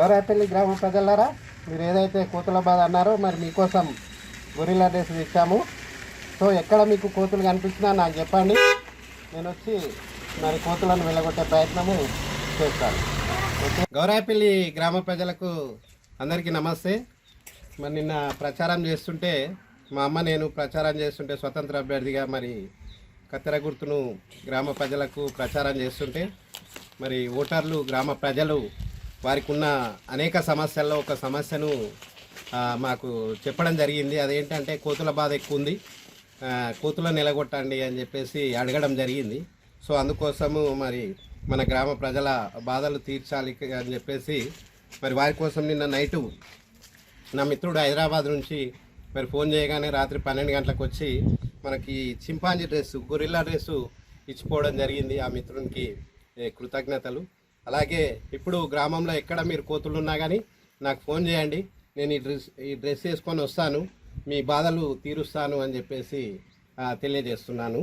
గౌరాపల్లి గ్రామ ప్రజలారా మీరు ఏదైతే కోతులబాద్ అన్నారో మరి మీకోసం గొరిల్ డ్రెస్ ఇచ్చాము సో ఎక్కడ మీకు కోతులు కనిపించినా నాకు చెప్పండి. నేను వచ్చి మరి కోతులను వెళ్ళగొట్టే ప్రయత్నము చేస్తాను. ఓకే? గౌరాపల్లి గ్రామ ప్రజలకు అందరికీ నమస్తే. మరి నిన్న ప్రచారం చేస్తుంటే మా అమ్మ నేను ప్రచారం చేస్తుంటే స్వతంత్ర అభ్యర్థిగా మరి కత్తెర గుర్తును గ్రామ ప్రజలకు ప్రచారం చేస్తుంటే మరి ఓటర్లు గ్రామ ప్రజలు వారికి ఉన్న అనేక సమస్యల్లో ఒక సమస్యను మాకు చెప్పడం జరిగింది. అదేంటంటే కోతుల బాధ ఎక్కువ ఉంది ఆ, కోతులను నిలగొట్టండి అని చెప్పేసి అడగడం జరిగింది. సో అందుకోసము మరి మన గ్రామ ప్రజల బాధలు తీర్చాలి అని చెప్పేసి మరి వారి కోసం నిన్న నైటు నా మిత్రుడు హైదరాబాద్ నుంచి మరి ఫోన్ చేయగానే రాత్రి పన్నెండు గంటలకు వచ్చి మనకి చింపాంజీ డ్రెస్సు గొరిల్లా డ్రెస్సు ఇచ్చిపోవడం జరిగింది ఆ మిత్రునికి కృతజ్ఞతలు. అలాగే ఇప్పుడు గ్రామంలో ఎక్కడ మీరు కోతులు ఉన్నా కానీ నాకు ఫోన్ చేయండి. నేను ఈ డ్రెస్ ఈ డ్రెస్ వేసుకొని వస్తాను. మీ బాధలు తీరుస్తాను అని చెప్పేసి తెలియజేస్తున్నాను.